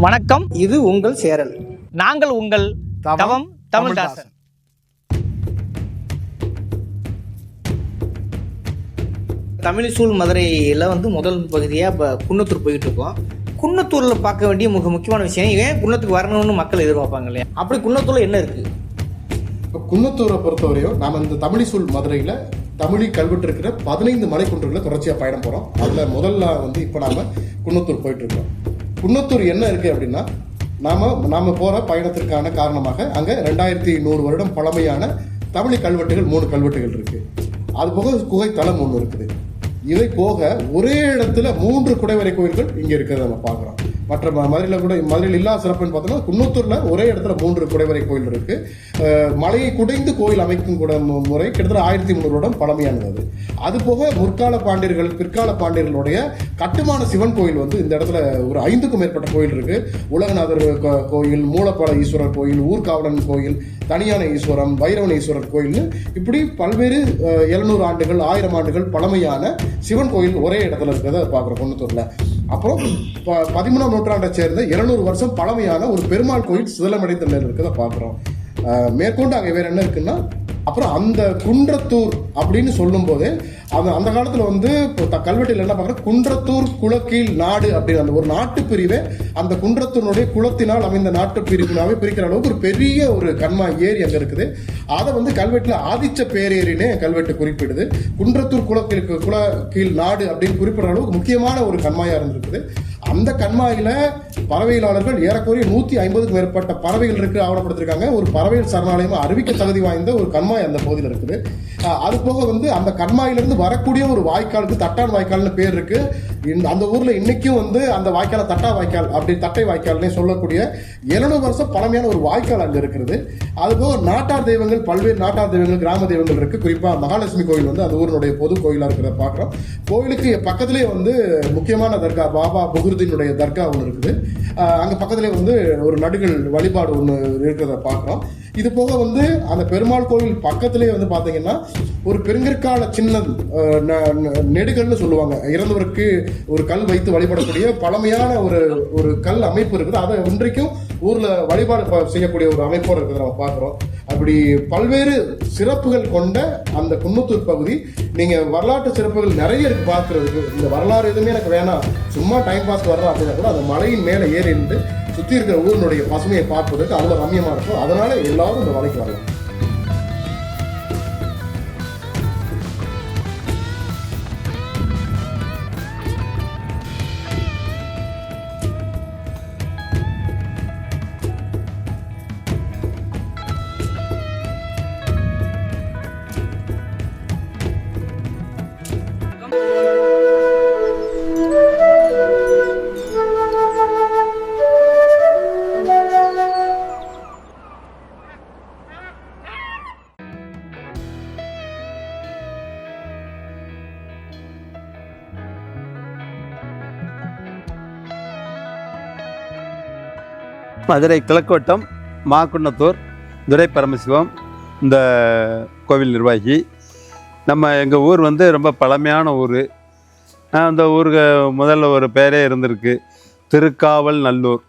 வணக்கம். இது உங்கள் சேரல். நாங்கள் உங்கள் தவம் தமிழ்தாசன். தமிழிசூல் மதுரையில் வந்து முதல் பகுதியாக இப்போ குன்னத்தூர் போயிட்டு இருக்கோம் குன்னத்தூரில் பார்க்க வேண்டிய மிக முக்கியமான விஷயம் ஏன் குன்னத்துக்கு வரணும்னு மக்கள் எதிர்பார்ப்பாங்க இல்லையா? அப்படி குன்னத்தூரில் என்ன இருக்குது இப்போ குன்னத்தூரை பொறுத்தவரையும் நாம இந்த தமிழிசூல் மதுரையில் தமிழி கல்வெட்டு இருக்கிற பதினைந்து மலைக்குன்றுகளை தொடர்ச்சியாக பயணம் போகிறோம் அதில் முதல்ல வந்து இப்போ நாம குன்னத்தூர் போயிட்டு இருக்கோம் குன்னத்தூர் என்ன இருக்கு அப்படின்னா நாம நாம போகிற பயணத்திற்கான காரணமாக அங்கே ரெண்டாயிரத்தி நூறு வருடம் பழமையான தமிழி கல்வெட்டுகள் மூணு கல்வெட்டுகள் இருக்கு. அது போக குகை தளம் ஒன்று இருக்குது. இதை போக ஒரே இடத்துல மூன்று குடைவரை கோயில்கள் இங்கே இருக்கிறத நம்ம பார்க்குறோம். மற்ற ம- மதுரையில் கூட மதுரையில் இல்லாத சிறப்புன்னு பார்த்தோம்னா குன்னத்தூர்ல ஒரே இடத்துல மூன்று குடைவரை கோயில் இருக்கு. மலையை குடைந்து கோயில் அமைக்கும் கூட முறை கிட்டத்தட்ட ஆயிரத்தி முந்நூறு வருடம் பழமையானது. அது போக முற்கால பாண்டியர்கள் பிற்கால பாண்டியர்களுடைய கட்டுமான சிவன் கோயில் வந்து இந்த இடத்துல ஒரு ஐந்துக்கும் மேற்பட்ட கோயில் இருக்கு. உலகநாதர் கோயில் மூலப்பாட ஈஸ்வரர் கோயில் ஊர்காவலன் கோயில் தனியான ஈஸ்வரம் வைரவன ஈஸ்வரர் கோயில்னு இப்படி பல்வேறு எழுநூறு ஆண்டுகள் ஆயிரம் ஆண்டுகள் பழமையான சிவன் கோயில் ஒரே இடத்துல இருக்கிறத பார்க்குறோம் குன்னத்தூரில். அப்புறம் ப- பதிமூணாம் நூற்றாண்டை சேர்ந்த இருநூறு வருஷம் பழமையான ஒரு பெருமாள் கோயில் சிதலமடைந்த நிலையில் இருக்கிறத பார்க்குறோம். மேற்கொண்டு அங்கே வேறு என்ன இருக்குன்னா அப்புறம் அந்த குன்றத்தூர் அப்படின்னு சொல்லும்போது அந்த அந்த காலத்தில் வந்து இப்போ த- கல்வெட்டில் என்ன பார்க்குறோம் குன்றத்தூர் குலக்கீழ் நாடு அப்படின்னு அந்த ஒரு நாட்டு பிரிவே அந்த குன்றத்தூனுடைய குலத்தினால் அமைந்த நாட்டு பிரிவினாவே பிரிக்கிற அளவுக்கு ஒரு பெரிய ஒரு கண்மா ஏரி அங்கே இருக்குது. அதை வந்து கல்வெட்டில் ஆதிச்ச பேரேரினே கல்வெட்டு குறிப்பிடுது. குன்றத்தூர் குலக்கீழ் குல கீழ் நாடு அப்படின்னு குறிப்பிடுற அளவுக்கு முக்கியமான ஒரு கண்மாயாக இருந்திருக்குது. அந்த கண்மாயில பறவையிலாளர்கள் ஏறக்குறைய நூத்தி ஐம்பதுக்கும் மேற்பட்ட பறவைகள் இருக்கு ஆவணப்படுத்திருக்காங்க. ஒரு பறவைகள் சரணாலயமா அறிவிக்க தகுதி வாய்ந்த ஒரு கண்மாய் அந்த பகுதியில் இருக்குது. அது போக வந்து அந்த கண்மாயிலிருந்து வரக்கூடிய ஒரு வாய்க்காலுக்கு தட்டான் வாய்க்கால்னு பேர் இருக்கு. இந்த- அந்த ஊர்ல இன்னைக்கும் வந்து அந்த வாய்க்கால தட்டா வாய்க்கால் அப்படி தட்டை வாய்க்கால்னே சொல்லக்கூடிய எழுநூறு வருஷம் பழமையான ஒரு வாய்க்கால் அங்க இருக்கிறது அது போக நாட்டார் தெய்வங்கள் பல்வேறு நாட்டார் தெய்வங்கள் கிராம தெய்வங்கள் இருக்கு. குறிப்பா மகாலட்சுமி கோயில் வந்து அந்த ஊரினுடைய பொது கோயிலா இருக்கிறத பார்க்குறோம் கோயிலுக்கு பக்கத்திலே வந்து முக்கியமான தர்கா பாபா புகுருதீனுடைய தர்கா ஒன்று இருக்குது. அங்கே அங்க பக்கத்திலே வந்து ஒரு நடுகள் வழிபாடு ஒன்று இருக்கிறத பார்க்குறோம் இது போக வந்து அந்த பெருமாள் கோவில் பக்கத்துலேயே வந்து பார்த்தீங்கன்னா ஒரு பெருங்கற்கால சின்னம் ந- ந- நெடுகல்னு சொல்லுவாங்க. இறந்தவருக்கு ஒரு கல் வைத்து வழிபடக்கூடிய பழமையான ஒரு ஒரு கல் அமைப்பு இருக்குது. அதை இன்றைக்கும் ஊர்ல வழிபாடு செய்யக்கூடிய ஒரு அமைப்போடு இருக்குது நம்ம பார்க்குறோம். அப்படி பல்வேறு சிறப்புகள் கொண்ட அந்த குன்னத்தூர் பகுதி. நீங்க வரலாற்று சிறப்புகள் நிறைய இருக்கு பார்க்கறதுக்கு. இந்த வரலாறு எதுவுமே எனக்கு வேணாம். சும்மா டைம் பாஸ் வர்றோம் அப்படின்னா கூட அந்த மலையின் மேலே ஏறி நின்று சுற்றி இருக்கிற ஊரினுடைய பசுமையை பார்ப்பதற்கு அவ்வளோ ரம்யமாக இருக்கும். அதனால எல்லாரும் இந்த மலைக்கு வரலாம். மதுரை கிழக்கோட்டம் மாக்குன்னத்தூர் துரை பரமசிவம் இந்த கோவில் நிர்வாகி. நம்ம எங்கள் ஊர் வந்து ரொம்ப பழமையான ஊர். அந்த ஊருக்கு முதல்ல ஒரு பேரே இருந்திருக்கு. திருக்காவல் நல்லூர்.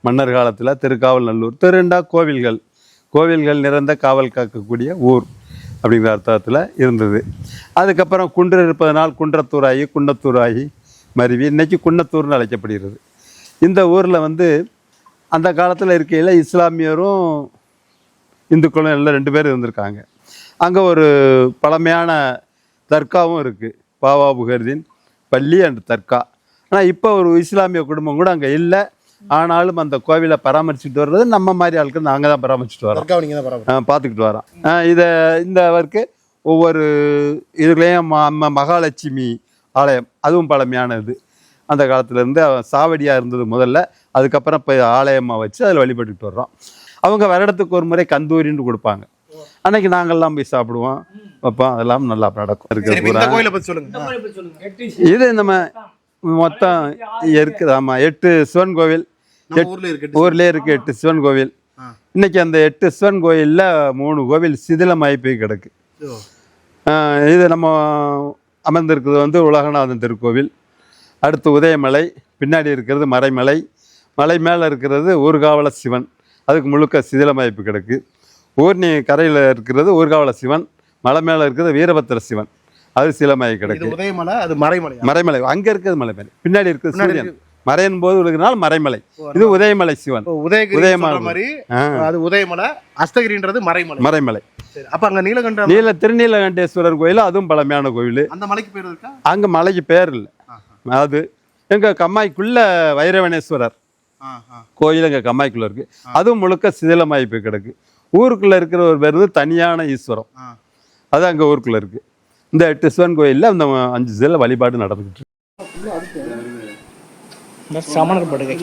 மன்னர் காலத்தில் திருக்காவல் நல்லூர். திருண்டா கோவில்கள். கோவில்கள் நிறைந்த காவல் காக்கக்கூடிய ஊர் அப்படிங்கிற அர்த்தத்தில் இருந்தது. அதுக்கப்புறம் குன்று இருப்பதனால் குன்றத்தூர் ஆகி குன்னத்தூர் ஆகி மருவி. இன்னைக்கு குன்னத்தூர்னு அழைக்கப்படுகிறது. இந்த ஊரில் வந்து அந்த காலத்தில் இருக்கையில் இஸ்லாமியரும் இந்துக்களும் எல்லாம் ரெண்டு பேரும் இருந்திருக்காங்க. அங்கே ஒரு பழமையான தர்காவும் இருக்குது பாவா புகர்தீன் பள்ளி அண்ட் தர்கா. ஆனால் இப்போ ஒரு இஸ்லாமிய குடும்பம் கூட அங்கே இல்லை. ஆனாலும் அந்த கோவிலை பராமரிச்சுட்டு வர்றது நம்ம மாதிரி ஆட்கள் நாங்கள் தான் பராமரிச்சுட்டு வரோம். பார்த்துக்கிட்டு வரோம். இதை இந்த ஒர்க்கு ஒவ்வொரு இதுலேயும் மகாலட்சுமி ஆலயம் அதுவும் பழமையானது. அந்த காலத்துலேருந்து சாவடியாக இருந்தது முதல்ல. அதுக்கப்புறம் இப்போ ஆலயமாக வச்சு அதில் வழிபட்டுட்டு வர்றோம் அவங்க வருடத்துக்கு ஒரு முறை கந்தூரின்னு கொடுப்பாங்க. அன்னைக்கு நாங்கள்லாம் போய் சாப்பிடுவோம். வைப்போம் அதெல்லாம் நல்லா நடக்கும். சரி, இருக்கிற இது நம்ம மொத்தம் இருக்குது ஆமாம் எட்டு சிவன் கோவில். நம்ம ஊர்ல இருக்கு ஊர்லேயே இருக்கு எட்டு சிவன் கோவில். இன்னைக்கு அந்த எட்டு சிவன் கோயிலில் மூணு கோவில் சிதிலமாகி போய் கிடக்கு. இது நம்ம அமர்ந்திருக்கிறது வந்து உலகநாதன் திருக்கோவில். அடுத்து உதயமலை பின்னாடி இருக்கிறது மறைமலை. மலை மேலே இருக்கிறது ஊர்காவல சிவன். அதுக்கு முழுக்க சிதிலமயப்பு கிடக்கு. ஊர்னி கரையில் இருக்கிறது ஊர்காவல சிவன். மலை மேலே இருக்கிறது வீரபத்திர சிவன். அது சிலமய இது கிடக்கு. உதயமலை அது மறைமலை. மறைமலை. அங்கே இருக்கிறது மலை மேலே. பின்னாடி இருக்கிறது சூரியன். மறையும் போது இருக்கிறனால மறைமலை. இது உதயமலை சிவன். உதயமலை. மாதிரி அது உதயமலை அஸ்தகிரின்றது மறைமலை. மறைமலை. அப்ப அங்க நீலகண்ட நீல திருநீலகண்டேஸ்வரர் கோயில் அதுவும் பழமையான கோயில். அந்த மலைக்கு பேர் இருக்கா? அங்கே மலைக்கு பேர் இல்லை. அது எங்கள் கம்மாய்க்குள்ள வைரவனேஸ்வரர். கோயில் எங்கள் கம்மாய்க்குள்ள இருக்கு. அதுவும் முழுக்க சிதிலமாய்ப்பு கிடக்கு. ஊருக்குள்ள இருக்கிற ஒரு பேர் வந்து தனியான ஈஸ்வரம். அது அங்கே ஊருக்குள்ள இருக்கு. இந்த எட்டு சிவன் கோயிலில் அந்த அஞ்சு சில வழிபாடு நடந்துக்கிட்டு இருக்கு. சமணர் படுகை.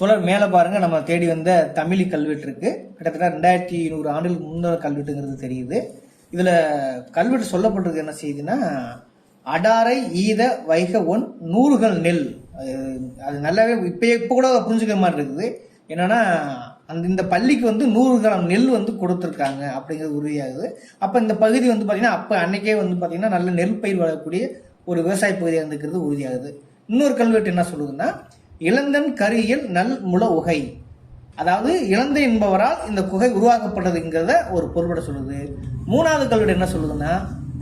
தொடர் மேலே பாருங்கள் நம்ம தேடி வந்த தமிழி கல்வெட்டு இருக்குது கிட்டத்தட்ட ரெண்டாயிரத்தி நூறு ஆண்டுகளுக்கு முன்னர கல்வெட்டுங்கிறது தெரியுது. இதில் கல்வெட்டு சொல்லப்பட்டிருக்கு என்ன செய்யுதுன்னா அடாரை ஈத வைக ஒன் நூறுகள் நெல். அது நல்லாவே இப்போ இப்போ கூட புரிஞ்சுக்கிற மாதிரி இருக்குது. என்னென்னா அந்த இந்த பள்ளிக்கு வந்து நூறு கிராம் நெல் வந்து கொடுத்துருக்காங்க அப்படிங்கிறது உறுதியாகுது. அப்போ இந்த பகுதி வந்து பார்த்திங்கன்னா அப்போ அன்னைக்கே வந்து பார்த்திங்கன்னா நல்ல நெல் பயிர் வளரக்கூடிய ஒரு விவசாய பகுதியாக இருந்துக்கிறது உறுதியாகுது. இன்னொரு கல்வெட்டு என்ன சொல்லுதுன்னா இளந்தன் கரியில் நல் முள உகை. அதாவது இளந்தை என்பவரால் இந்த குகை உருவாக்கப்பட்டதுங்கிறத ஒரு பொருள்பட சொல்லுது. மூணாவது கல்வெட்டு என்ன சொல்லுதுன்னா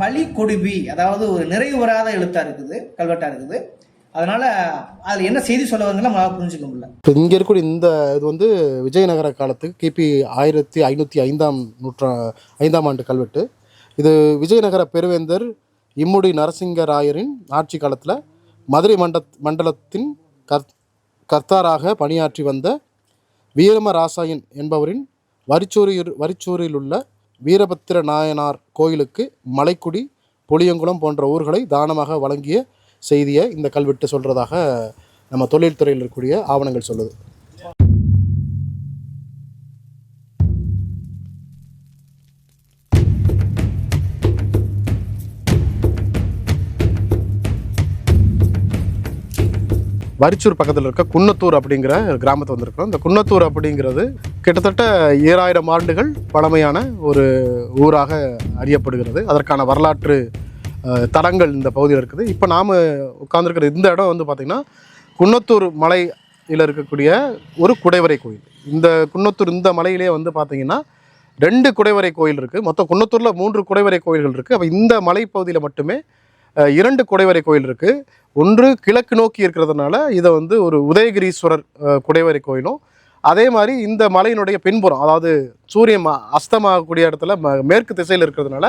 பழி கொடுபி அதாவது ஒரு நிறைவு வராத எழுத்தா இருக்குது கல்வெட்டா இருக்குது. அதனால அதுல என்ன செய்தி சொல்ல நம்மளால புரிஞ்சுக்க முடியல. இப்போ இங்கே இருக்கக்கூடிய இந்த இது வந்து விஜயநகர காலத்துக்கு கிபி ஆயிரத்தி ஐநூற்றி ஐந்தாம் நூற்றா ஐந்தாம் ஆண்டு கல்வெட்டு. இது விஜயநகர பெருவேந்தர் இம்முடி நரசிங்கராயரின் ஆட்சி காலத்தில் மதுரை மண்ட மண்டலத்தின் கர் கர்த்தாராக பணியாற்றி வந்த வீரமராசாயன் என்பவரின் வரிச்சூரியூர் வரிச்சூரில் உள்ள வீரபத்திர நாயனார் கோயிலுக்கு மலைக்குடி புளியங்குளம் போன்ற ஊர்களை தானமாக வழங்கிய செய்தியை இந்த கல்வெட்டு சொல்கிறதாக நம்ம தொழில்துறையில் இருக்கக்கூடிய ஆவணங்கள் சொல்லுது. வரிச்சூர் பக்கத்தில் இருக்க குன்னத்தூர் அப்படிங்கிற கிராமத்தை வந்திருக்கிறோம். இந்த குன்னத்தூர் அப்படிங்கிறது கிட்டத்தட்ட ஏழாயிரம் ஆண்டுகள் பழமையான ஒரு ஊராக அறியப்படுகிறது. அதற்கான வரலாற்று அஹ், தடங்கள் இந்த பகுதியில் இருக்குது. இப்போ நாம் உட்காந்துருக்கிற இந்த இடம் வந்து பார்த்திங்கன்னா குன்னத்தூர் மலையில் இருக்கக்கூடிய ஒரு குடைவரை கோயில். இந்த குன்னத்தூர் இந்த மலையிலே வந்து பார்த்திங்கன்னா ரெண்டு குடைவரை கோயில் இருக்குது மொத்தம் குன்னத்தூரில் மூன்று குடைவரை கோயில்கள் இருக்குது அப்போ இந்த மலைப்பகுதியில் மட்டுமே இரண்டு குடைவரை கோயில் இருக்குது ஒன்று கிழக்கு நோக்கி இருக்கிறதுனால இதை வந்து ஒரு உதயகிரீஸ்வரர் குடைவரை கோயிலும். அதே மாதிரி இந்த மலையினுடைய பின்புறம் அதாவது சூரியன் அஸ்தமாகக்கூடிய இடத்துல ம- மேற்கு திசையில் இருக்கிறதுனால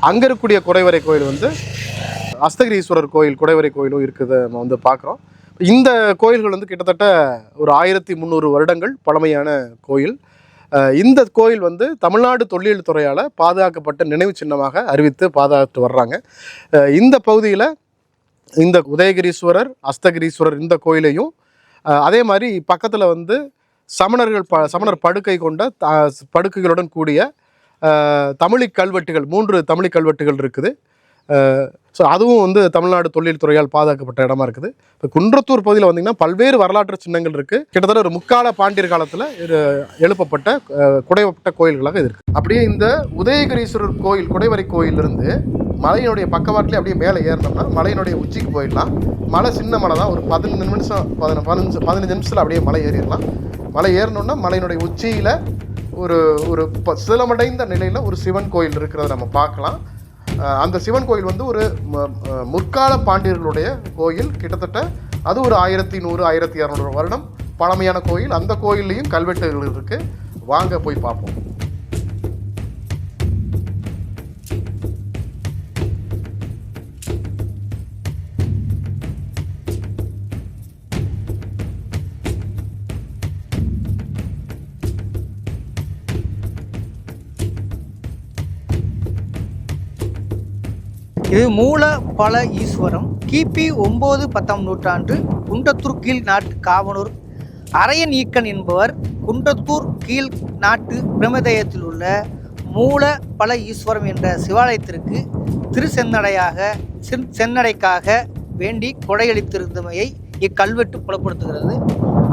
அங்கே இருக்கக்கூடிய குடைவரை கோயில் வந்து அஸ்தகிரீஸ்வரர் கோயில் குடைவரை கோயிலும் இருக்குது நம்ம வந்து பார்க்குறோம் இந்த கோயில்கள் வந்து கிட்டத்தட்ட ஒரு ஆயிரத்தி முந்நூறு வருடங்கள் பழமையான கோயில். இந்த கோயில் வந்து தமிழ்நாடு தொல்லியல் துறையால் பாதுகாக்கப்பட்ட நினைவு சின்னமாக அறிவித்து பாதுகாத்து வர்றாங்க. இந்த பகுதியில் இந்த உதயகிரீஸ்வரர் அஸ்தகிரீஸ்வரர் இந்த கோயிலையும் அதே மாதிரி பக்கத்தில் வந்து சமணர்கள் ப சமணர் படுக்கை கொண்ட த- படுக்கைகளுடன் கூடிய தமிழிக் கல்வெட்டுகள் மூன்று தமிழிக் கல்வெட்டுகள் இருக்குது. ஸோ அதுவும் வந்து தமிழ்நாடு தொழில் துறையால் பாதுகாக்கப்பட்ட இடமா இருக்குது. இப்போ குன்றத்தூர் பகுதியில் வந்தீங்கன்னா பல்வேறு வரலாற்று சின்னங்கள் இருக்குது கிட்டத்தட்ட ஒரு முக்கால பாண்டியர் காலத்தில் இது எழுப்பப்பட்ட குடைவப்பட்ட கோயில்களாக இது இருக்குது அப்படியே இந்த உதயகிரீஸ்வரர் கோயில் குடைவரை கோயிலிருந்து மலையினுடைய பக்கவாட்டிலே அப்படியே மேலே ஏறினோம்னா மலையினுடைய உச்சிக்கு போயிடலாம். மலை சின்ன மலை தான். ஒரு பதினஞ்சு நிமிஷம் பதின பதினஞ்சு பதினஞ்சு நிமிஷத்தில் அப்படியே மலை ஏறிடலாம். மலை ஏறினோம்னா மலையினுடைய உச்சியில் ஒரு ஒரு ப- நிலையில் ஒரு சிவன் கோயில் இருக்கிறத நம்ம பார்க்கலாம். அந்த சிவன் கோயில் வந்து ஒரு முற்கால பாண்டியர்களுடைய கோயில். கிட்டத்தட்ட அது ஒரு ஆயிரத்தி நூறு ஆயிரத்தி இரநூறு வருடம் பழமையான கோயில். அந்த கோயில்லையும் கல்வெட்டுகள் இருக்குது வாங்க போய் பார்ப்போம். இது மூல பல ஈஸ்வரம். கிபி ஒன்பது பத்தாம் நூற்றாண்டு குண்டத்தூர் கீழ் நாட்டு காவனூர். அரையன் ஈக்கன் என்பவர் குண்டத்தூர் கீழ் நாட்டு பிரமதயத்தில் உள்ள மூல பல ஈஸ்வரம் என்ற சிவாலயத்திற்கு திருசென்னடையாக சென்னடைக்காக வேண்டி கொடையளித்திருந்தமையை இக்கல்வெட்டு புலப்படுத்துகிறது.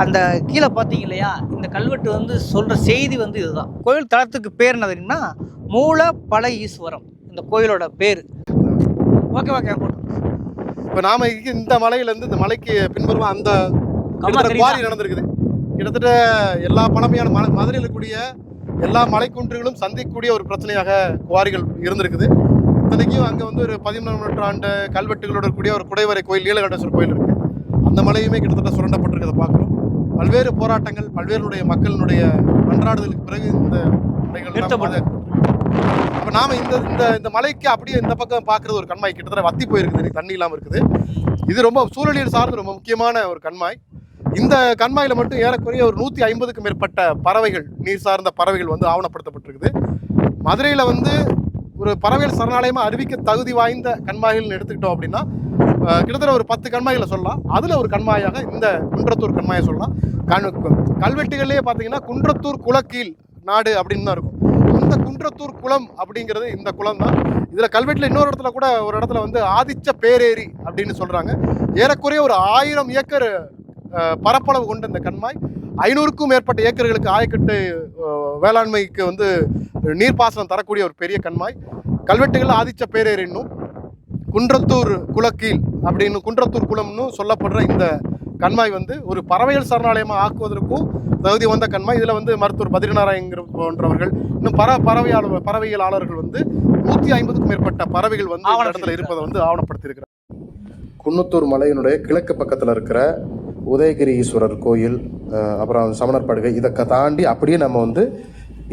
அந்த கீழே பார்த்தீங்க இல்லையா? இந்த கல்வெட்டு வந்து சொல்கிற செய்தி வந்து இதுதான். கோயில் தளத்துக்கு பேர் என்ன மூல பல ஈஸ்வரம். இந்த கோயிலோட பேர். ஓகே ஓகே இப்போ நாம இந்த மலையிலேருந்து இந்த மலைக்கு பின்புறமா அந்த? குவாரி நடந்திருக்குது. கிட்டத்தட்ட எல்லா பழமையான மலை மதுரையில் இருக்கக்கூடிய எல்லா மலைக்குன்றுகளும் சந்திக்கக்கூடிய ஒரு பிரச்சனையாக குவாரிகள் இருந்திருக்குது. இத்தனைக்கும் அங்கே வந்து ஒரு பதிமூணாம் நூற்றாண்டு கல்வெட்டுகளோட கூடிய ஒரு குடைவரை கோயில் நீலகண்டேஸ்வரர் கோயில் இருக்கு. அந்த மலையுமே கிட்டத்தட்ட சுரண்டப்பட்டிருக்கிறத பார்க்குறோம். பல்வேறு போராட்டங்கள் பல்வேறுடைய மக்களினுடைய மன்றாடுதலுக்கு பிறகு இந்த மலைகள் நிறுத்தப்பட்டது. அப்போ நாம் இந்த இந்த இந்த மலைக்கு அப்படியே இந்த பக்கம் பார்க்குறது ஒரு கண்மாய். கிட்டத்தட்ட வத்தி போயிருக்குது தண்ணி இல்லாமல் இருக்குது. இது ரொம்ப சூழலியல் சார்ந்து ரொம்ப முக்கியமான ஒரு கண்மாய். இந்த கண்மாயில் மட்டும் ஏறக்குறைய ஒரு நூற்றி ஐம்பதுக்கும் மேற்பட்ட பறவைகள் நீர் சார்ந்த பறவைகள் வந்து ஆவணப்படுத்தப்பட்டிருக்குது. மதுரையில் வந்து ஒரு பறவைகள் சரணாலயமாக அறிவிக்க தகுதி வாய்ந்த கண்மாய்கள்னு எடுத்துக்கிட்டோம் அப்படின்னா கிட்டத்தட்ட ஒரு பத்து கண்மாய்களை சொல்லலாம். அதில் ஒரு கண்மாயாக இந்த குன்றத்தூர் கண்மாயை சொல்லலாம். கண் கல்வெட்டுகள்லேயே பார்த்தீங்கன்னா குன்றத்தூர் குளக்கீழ் நாடு அப்படின்னு தான் இருக்கும். இந்த குன்றத்தூர் குளம் அப்படிங்கிறது இந்த குளம் தான் இதில் கல்வெட்டில் இன்னொரு இடத்துல கூட ஒரு இடத்துல வந்து ஆதிச்ச பேரேரி அப்படின்னு சொல்கிறாங்க ஏறக்குறைய ஒரு ஆயிரம் ஏக்கர் பரப்பளவு கொண்ட இந்த கண்மாய். ஐநூறுக்கும் மேற்பட்ட ஏக்கர்களுக்கு ஆயக்கட்டு வேளாண்மைக்கு வந்து நீர்ப்பாசனம் தரக்கூடிய ஒரு பெரிய கண்மாய். கல்வெட்டுகள் ஆதிச்ச பேரேரின்னும் குன்றத்தூர் குலக்கீழ் அப்படின்னு குன்றத்தூர் குளம்னு சொல்லப்படுற இந்த கண்மாய் வந்து ஒரு பறவைகள் சரணாலயமாக ஆக்குவதற்கும் தகுதி வந்த கண்மாய். இதில் வந்து மருத்துவர் பத்ரிநாராயணங்கிற போன்றவர்கள் இன்னும் பற பறவையாளர் பறவையலாளர்கள் வந்து நூற்றி ஐம்பதுக்கும் மேற்பட்ட பறவைகள் வந்து இடத்துல இருப்பதை வந்து ஆவணப்படுத்தியிருக்கிறார். குன்னத்தூர் மலையினுடைய கிழக்கு பக்கத்தில் இருக்கிற உதயகிரி ஈஸ்வரர் கோயில் அப்புறம் சமணர் படுகை இதை தாண்டி அப்படியே நம்ம வந்து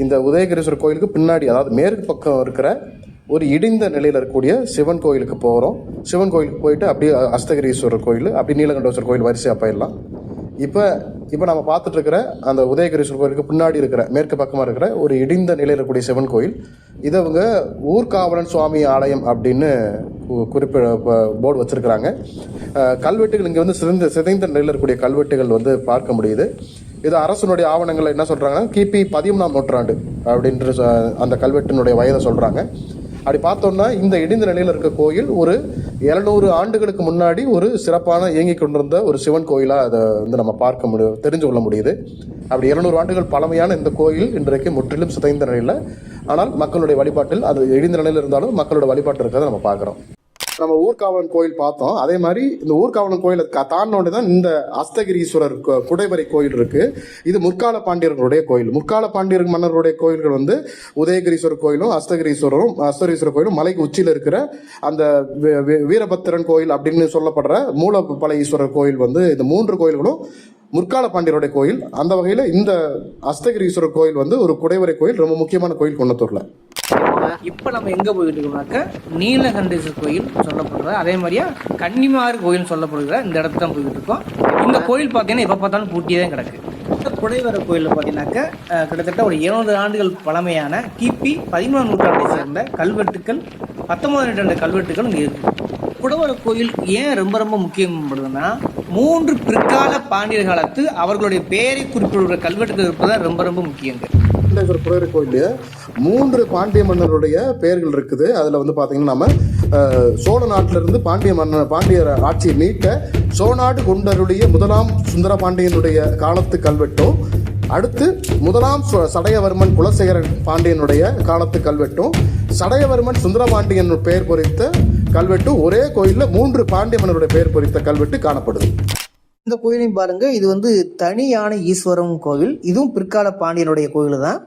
இந்த உதயகிரீஸ்வரர் கோயிலுக்கு பின்னாடி அதாவது மேற்கு பக்கம் இருக்கிற ஒரு இடிந்த நிலையில் இருக்கக்கூடிய சிவன் கோயிலுக்கு போகிறோம் சிவன் கோயிலுக்கு போயிட்டு அப்படியே அஸ்தகிரீஸ்வரர் கோயில் அப்படி நீலகண்டேஸ்வரர் கோயில் வரிசையாக போயிடலாம். இப்போ இப்போ நம்ம பார்த்துட்டு இருக்கிற அந்த உதயகிரீஸ்வரர் கோயிலுக்கு பின்னாடி இருக்கிற மேற்கு பக்கமாக இருக்கிற ஒரு இடிந்த நிலையில் இருக்கக்கூடிய சிவன் கோயில். இதை அவங்க ஊர்காவலன் சுவாமி ஆலயம் அப்படின்னு கு- குறிப்பி போர்டு வச்சுருக்கிறாங்க. கல்வெட்டுகள் இங்கே வந்து சிதைந்த சிதைந்த நிலையில் இருக்கக்கூடிய கல்வெட்டுகள் வந்து பார்க்க முடியுது. இது அரசனுடைய ஆவணங்கள் என்ன சொல்கிறாங்கன்னா கிபி பதிமூணாம் நூற்றாண்டு அப்படின்ற அந்த கல்வெட்டினுடைய வயதை சொல்கிறாங்க அப்படி பார்த்தோம்னா இந்த இடிந்த நிலையில் இருக்க கோயில் ஒரு இரநூறு ஆண்டுகளுக்கு முன்னாடி ஒரு சிறப்பான இயங்கி கொண்டிருந்த ஒரு சிவன் கோயிலாக அதை வந்து நம்ம பார்க்க முடியும் தெரிஞ்சு கொள்ள முடியுது. அப்படி இருநூறு ஆண்டுகள் பழமையான இந்த கோயில் இன்றைக்கு முற்றிலும் சிதைந்த நிலையில் ஆனால் மக்களுடைய வழிபாட்டில் அது இடிந்த நிலையில் இருந்தாலும் மக்களோட வழிபாட்டு இருக்கிறத நம்ம பார்க்குறோம். நம்ம ஊர்காவலன் கோயில் பார்த்தோம். அதே மாதிரி இந்த ஊர்காவலன் கோயிலை தாண்டோண்டு தான் இந்த அஸ்தகிரீஸ்வரர் குடைவரை கோயில் இருக்கு. இது முற்கால பாண்டியர்களுடைய கோயில். முற்கால பாண்டியர் மன்னருடைய கோயில்கள் வந்து உதயகிரீஸ்வரர் கோயிலும் அஸ்தகிரீஸ்வரரும் அஸ்தகிரீஸ்வரர் கோயிலும் மலைக்கு உச்சியில் இருக்கிற அந்த வீரபத்திரன் கோயில் அப்படின்னு சொல்லப்படுற மூலப்பல ஈஸ்வரர் கோயில் வந்து இந்த மூன்று கோயில்களும் முற்கால பாண்டியருடைய கோயில். அந்த வகையில் இந்த அஸ்தகிரீஸ்வரர் கோயில் வந்து ஒரு குடைவரை கோயில் ரொம்ப முக்கியமான கோயில் கொண்டத்தூரில். இப்போ நம்ம எங்கே போயிட்டு இருக்கோம்னாக்க நீலகண்டேஸ்வர் கோயில் சொல்லப்படுறது. அதே மாதிரியா கன்னிமாறு கோயில் சொல்லப்படுகிற இந்த இடத்துல தான் போயிட்டு இருக்கோம் இந்த கோயில் பார்த்தீங்கன்னா எப்போ பார்த்தாலும் பூட்டியே தான் கிடக்கு. இந்த குடைவர கோயிலில் பார்த்தீங்கன்னாக்க கிட்டத்தட்ட ஒரு இருநூறு ஆண்டுகள் பழமையான கிபி பதிமூணாம் நூற்றாண்டை சேர்ந்த கல்வெட்டுக்கள் பத்தொன்பதாம் நூற்றாண்டு கல்வெட்டுகள் இங்கே இருக்கு. குடவர கோயில் ஏன் ரொம்ப ரொம்ப முக்கியப்படுதுன்னா மூன்று பிற்கால பாண்டியர் காலத்து அவர்களுடைய பெயரை குறிப்பிடுகிற கல்வெட்டுகள் இருப்பது ரொம்ப ரொம்ப முக்கியங்க. குண்டேஸ்வரர் குடைவரை கோயில்ல மூன்று பாண்டிய மன்னருடைய பெயர்கள் இருக்குது. அதில் வந்து பார்த்தீங்கன்னா நம்ம சோழ நாட்டிலிருந்து பாண்டிய மன்னர் பாண்டியர் ஆட்சியை மீட்க சோநாடு கொண்டருடைய முதலாம் சுந்தர பாண்டியனுடைய காலத்து கல்வெட்டும் அடுத்து முதலாம் சு- சடையவர்மன் குலசேகரன் பாண்டியனுடைய காலத்து கல்வெட்டும் சடையவர்மன் சுந்தரபாண்டியன் பெயர் பொறித்த கல்வெட்டும் ஒரே கோயிலில் மூன்று பாண்டிய மன்னருடைய பெயர் பொறித்த கல்வெட்டு காணப்படுது. இந்த கோயிலையும் பாருங்க. இது வந்து தனியான ஈஸ்வரம் கோவில். இதுவும் பிற்கால பாண்டியனுடைய கோயில் தான்.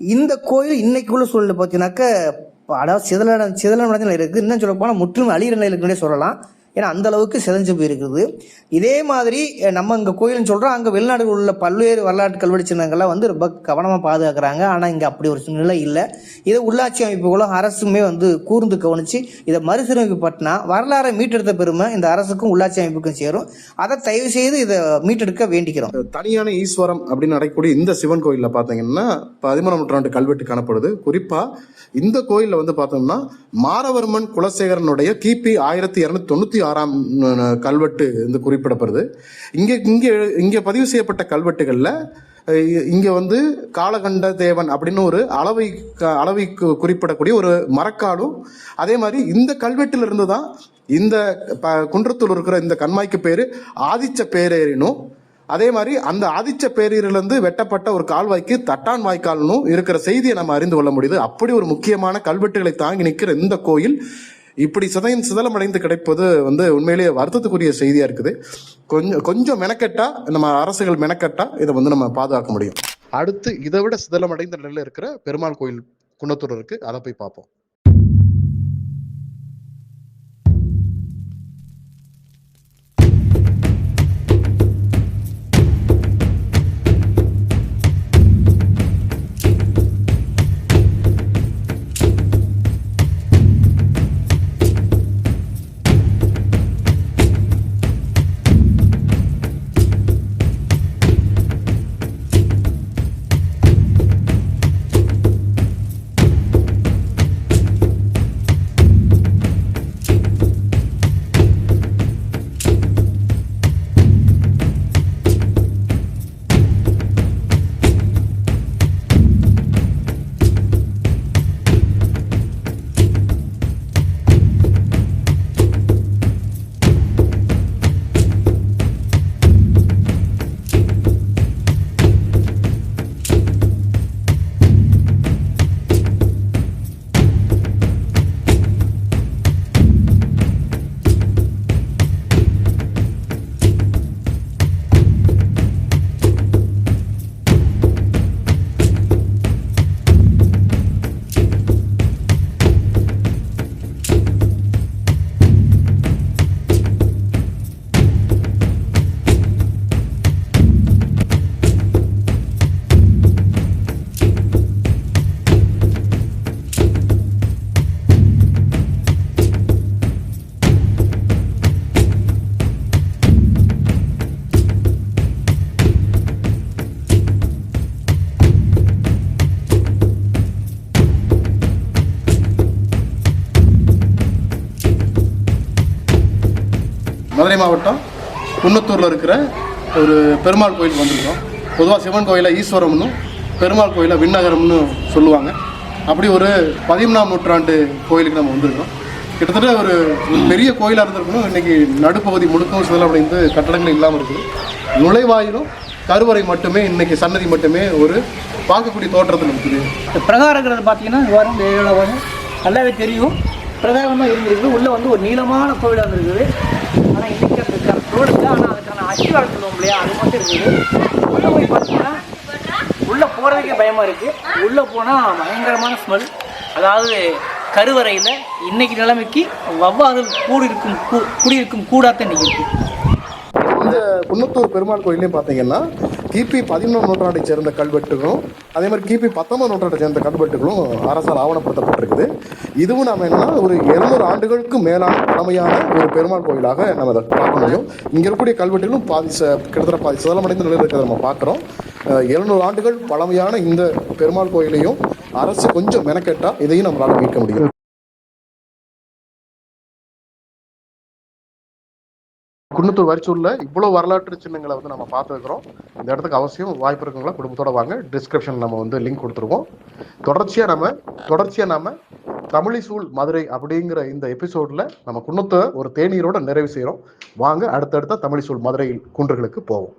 இந்த கோயில் இன்னைக்குள்ள சூழலில் பார்த்தீங்கன்னாக்க அதாவது சிதல சிதல நிலையில் இருக்குது இன்னும் சொல்ல போனால் முற்றிலும் அழியிற நிலையில் இருக்குன்னே சொல்லலாம். ஏன்னா அந்த அளவுக்கு சிதைஞ்சு போயிருக்குது. இதே மாதிரி நம்ம இங்கே கோயில்னு சொல்கிறோம் அங்கே வெளிநாடுகளில் உள்ள பல்வேறு வரலாற்று கல்வெட்டு சின்னங்கள்லாம் வந்து ரொம்ப கவனமாக பாதுகாக்கிறாங்க. ஆனால் இங்கே அப்படி ஒரு நிலை இல்லை. இதை உள்ளாட்சி அமைப்புகளும் அரசுமே வந்து கூர்ந்து கவனித்து இதை மறுசீரமைப்பு பட்டினா வரலாறை மீட்டெடுத்த பெருமை இந்த அரசுக்கும் உள்ளாட்சி அமைப்புக்கும் சேரும். அதை தயவு செய்து இதை மீட்டெடுக்க வேண்டிக்கிறோம். தனியான ஈஸ்வரம் அப்படின்னு நடக்கக்கூடிய இந்த சிவன் கோயிலில் பார்த்தீங்கன்னா பதிமூணாம் நூற்றாண்டு கல்வெட்டு காணப்படுது. குறிப்பாக இந்த கோயிலில் வந்து பார்த்தோம்னா மாரவர்மன் குலசேகரனுடைய கிபி ஆயிரத்தி இரநூத்தி தொண்ணூற்றி ஆறாம் கல்வெட்டு வந்து குறிப்பிடப்படுது. இங்கே இங்கே இங்கே பதிவு செய்யப்பட்ட கல்வெட்டுகளில் இங்கே வந்து காலகண்ட தேவன் அப்படின்னு ஒரு அளவை க- அளவை குறிப்பிடக்கூடிய ஒரு மரக்காடும் அதே மாதிரி இந்த கல்வெட்டிலிருந்து இருந்து தான் இந்த ப- குன்றத்தூர் இருக்கிற இந்த கண்மாய்க்கு பேர் ஆதிச்ச பேரேறினும் அதே மாதிரி அந்த ஆதிச்ச பேரீரிலிருந்து வெட்டப்பட்ட ஒரு கால்வாய்க்கு தட்டான் வாய்க்கால்னும் இருக்கிற செய்தியை நம்ம அறிந்து கொள்ள முடியுது. அப்படி ஒரு முக்கியமான கல்வெட்டுகளை தாங்கி நிற்கிற இந்த கோயில் இப்படி சிதன் சிதலம் அடைந்து கிடைப்பது வந்து உண்மையிலேயே வருத்தத்துக்குரிய செய்தியா இருக்குது. கொஞ்சம் கொஞ்சம் மெனக்கெட்டா நம்ம அரசுகள் மெனக்கெட்டா இதை வந்து நம்ம பாதுகாக்க முடியும். அடுத்து இதை விட சிதலமடைந்த நிலையில் இருக்கிற பெருமாள் கோயில் குன்னத்தூர் இருக்கு. அதை போய் பார்ப்போம். மதுரை மாவட்டம் குன்னத்தூரில் இருக்கிற ஒரு பெருமாள் கோயில் வந்திருக்கோம். பொதுவாக சிவன் கோயிலை ஈஸ்வரம்னு பெருமாள் கோயிலை விண்ணகரம்னு சொல்லுவாங்க. அப்படி ஒரு பதிமூணாம் நூற்றாண்டு கோயிலுக்கு நம்ம வந்திருக்கோம். கிட்டத்தட்ட ஒரு பெரிய கோயிலாக இருந்திருக்கணும். இன்னைக்கு நடுப்பகுதி முழுக்கவும் சிதலமடைந்து கட்டடங்கள் இல்லாமல் இருக்குது. நுழைவாயிலும் கருவறை மட்டுமே இன்னைக்கு சன்னதி மட்டுமே ஒரு பார்க்கக்கூடிய தோற்றத்தில் இருக்குது. இந்த பிரகாரங்கிறது பார்த்தீங்கன்னா வரும் வரும் நல்லாவே தெரியும். பிரகாரமாக இருந்திருக்குது. உள்ளே வந்து ஒரு நீளமான கோவிலாக இருந்திருக்குது. ஆனால் இன்னைக்கு அதுக்கான ரோடு இல்லை ஆனால் அதுக்கான அச்சுவாள் சொல்லுவோம் இல்லையா? அது மட்டும் இருக்குது. உள்ளே போய் பார்த்தீங்கன்னா உள்ளே போகிறதுக்கே பயமாக இருக்குது உள்ளே போனால் பயங்கரமான ஸ்மெல் அதாவது கருவறையில் இன்னைக்கு நிலைமைக்கு வவ்வாறு கூடி இருக்கும் கூ குடியிருக்கும் கூடாத்தான் இன்றைக்கி இருக்குது இந்த குன்னத்தூர் பெருமாள் கோயிலையும் பார்த்தீங்கன்னா கிபி பதினொன்று நூற்றாண்டை சேர்ந்த கல்வெட்டுகளும் அதே மாதிரி கிபி பத்தொன்பது நூற்றாண்டை சேர்ந்த கல்வெட்டுகளும் அரசால் ஆவணப்படுத்தப்பட்டிருக்குது. இதுவும் நம்ம என்னன்னா ஒரு எழுநூறு ஆண்டுகளுக்கு மேலான பழமையான ஒரு பெருமாள் கோயிலாக நம்ம அதை பார்க்க முடியும். இங்கே இருக்கக்கூடிய கல்வெட்டுகளும் பாதி ச- கிட்டத்தட்ட பாதி சிதலமடைந்த நிலையில் இருக்கிறத நம்ம பார்க்குறோம். எழுநூறு ஆண்டுகள் பழமையான இந்த பெருமாள் கோயிலையும் அரசு கொஞ்சம் மெனக்கெட்டா இதையும் நம்மளால மீட்க முடியும். குன்னத்தூர் வரிச்சூர்ல இவ்வளவு வரலாற்று சின்னங்களை வந்து நம்ம பார்த்துருக்கிறோம். இந்த இடத்துக்கு அவசியம் வாய்ப்பு இருக்குங்களா? குடும்பத்தோட வாங்க. டிஸ்கிரிப்ஷன் நம்ம வந்து லிங்க் கொடுத்துருவோம். தொடர்ச்சியா நம்ம தொடர்ச்சியா நாம தமிழிசூழ் மதுரை அப்படிங்கிற இந்த எபிசோட்ல நம்ம குன்னத்தை ஒரு தேநீரோட நிறைவு செய்யறோம் வாங்க அடுத்தடுத்த தமிழிசூழ் மதுரை குன்றுகளுக்கு போவோம்.